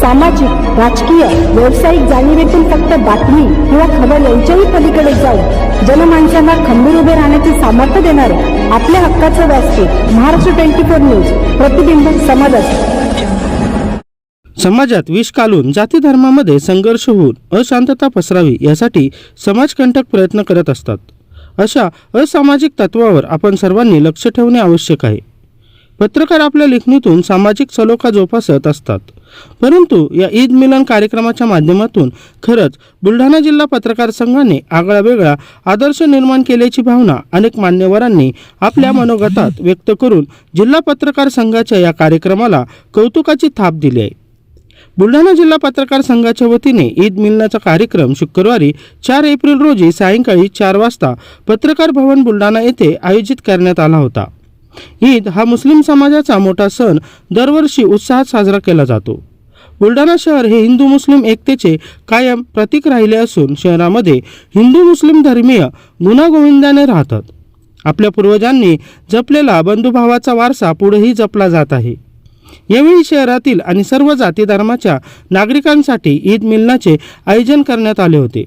सामाजिक राजकीय व्यावसायिक जाणीवेतून फक्त बातमी किंवा खबर यांच्याही पलीकडे जाऊन जनमानसांना खंबीर उभे राहण्याचे सामर्थ्य देणारे आपल्या हक्काचं व्यासपीठ महाराष्ट्र ट्वेंटी फोर न्यूज प्रतिबिंब समाजात समाजात विष कालून जाती धर्मामध्ये संघर्ष होऊन अशांतता पसरावी यासाठी समाजकंटक प्रयत्न करत असतात. अशा असामाजिक तत्वावर आपण सर्वांनी लक्ष ठेवणे आवश्यक आहे. पत्रकार आपल्या लेखणीतून सामाजिक सलोखा जोपासत असतात. परंतु या ईद मिलन कार्यक्रमाच्या माध्यमातून खरंच बुलढाणा जिल्हा पत्रकार संघाने आगळा वेगळा आदर्श निर्माण केल्याची भावना अनेक मान्यवरांनी आपल्या मनोगतात व्यक्त करून जिल्हा पत्रकार संघाच्या या कार्यक्रमाला कौतुकाची थाप दिली आहे. बुलढाणा जिल्हा पत्रकार संघाच्या वतीने ईद मिलनाचा कार्यक्रम शुक्रवारी चार एप्रिल रोजी सायंकाळी चार वाजता पत्रकार भवन बुलढाणा येथे आयोजित करण्यात आला होता. ईद हा मुस्लिम समाजाचा मोठा सण. दरवर्षी उत्साहात साजरा केला जातो. बुलढाणा शहर हे हिंदू मुस्लिम एकतेचे कायम प्रतीक राहिले असून शहरामध्ये हिंदू मुस्लिम धर्मीय गुणागोविंदाने राहतात. आपल्या पूर्वजांनी जपलेला बंधुभावाचा वारसा पुढेही जपला जात आहे. यावेळी शहरातील आणि सर्व जाती धर्माच्या नागरिकांसाठी ईद मिलनाचे आयोजन करण्यात आले होते.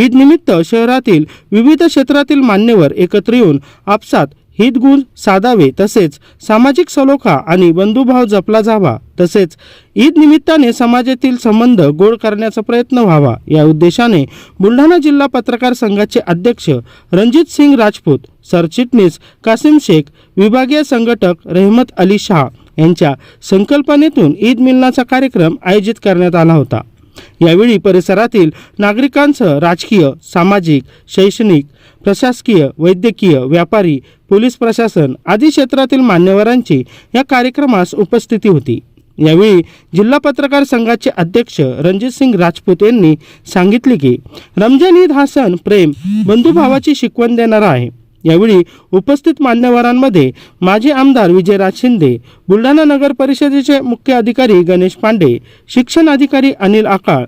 ईदनिमित्त शहरातील विविध क्षेत्रातील मान्यवर एकत्र येऊन आपसात हितगुर साधावे तसेच सामाजिक सलोखा आणि बंधुभाव जपला जावा. तसेच ईद निमित्ताने समाजातील संबंध गोड करण्याचा प्रयत्न व्हावा. या उद्देशाने बुलढाणा जिल्हा पत्रकार संघाचे अध्यक्ष रणजित सिंग राजपूत सरचिटणीस कासिम शेख विभागीय संघटक रहमत अली शाह यांच्या संकल्पनेतून ईद मिलनाचा कार्यक्रम आयोजित करण्यात आला होता. यावेळी परिसरातील नागरिकांसह राजकीय सामाजिक शैक्षणिक प्रशासकीय वैद्यकीय व्यापारी पोलीस प्रशासन आदी क्षेत्रातील मान्यवरांची या कार्यक्रमास उपस्थिती होती. यावेळी जिल्हा पत्रकार संघाचे अध्यक्ष रणजित सिंग राजपूत यांनी सांगितले की रमजान ईद हा सण प्रेम बंधुभावाची शिकवण देणारा आहे. यावेळी उपस्थित मान्यवरांमध्ये माजी आमदार विजयराज शिंदे बुलढाणा नगर परिषदेचे मुख्य अधिकारी गणेश पांडे शिक्षण अधिकारी अनिल आकाळ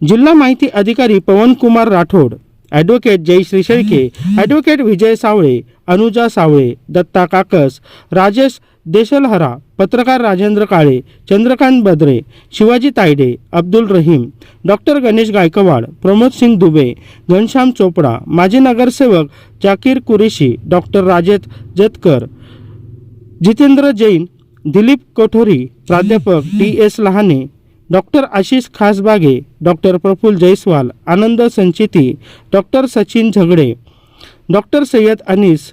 जिल्हा माहिती अधिकारी पवनकुमार राठोड ॲडव्होकेट जयश्री शेळके ॲडव्होकेट विजय सावळे अनुजा सावळे दत्ता काकस राजेश देशलहरा पत्रकार राजेंद्र काळे चंद्रकांत बद्रे शिवाजी तायडे अब्दुल रहीम डॉक्टर गणेश गायकवाड प्रमोद सिंग दुबे घनश्याम चोपडा माजी नगरसेवक जाकीर कुरेशी डॉक्टर राजेश जतकर जितेंद्र जैन दिलीप कोठोरी प्राध्यापक D S Lahane doctor Ashish Khasbage doctor Praful Jaiswal Anand Sanchiti doctor Sachin Zagade doctor Sayyad Anis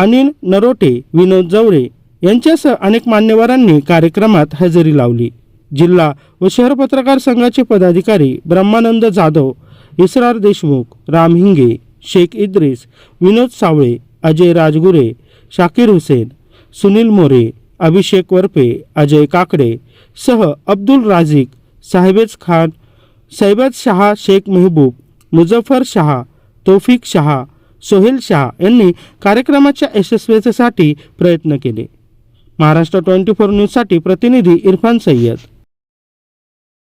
Anil Narote Vinod Jawale यांच्यासह अनेक मान्यवरांनी कार्यक्रमात हजेरी लावली. जिल्हा व शहर पत्रकार संघाचे पदाधिकारी ब्रह्मानंद जाधव इसरार देशमुख राम हिंगे शेख इद्रिस विनोद सावळे अजय राजगुरे शाकीर हुसेन सुनील मोरे अभिषेक वरपे अजय काकडे सह अब्दुल राझिक साहेबेज खान सैबद शहा शेख मेहबूब मुझफ्फर शहा तौफिक शहा सोहेल शाह यांनी कार्यक्रमाच्या यशस्वीतेसाठी प्रयत्न केले. महाराष्ट्र ट्वेंटी फोर न्यूजसाठी प्रतिनिधी इरफान सय्यद.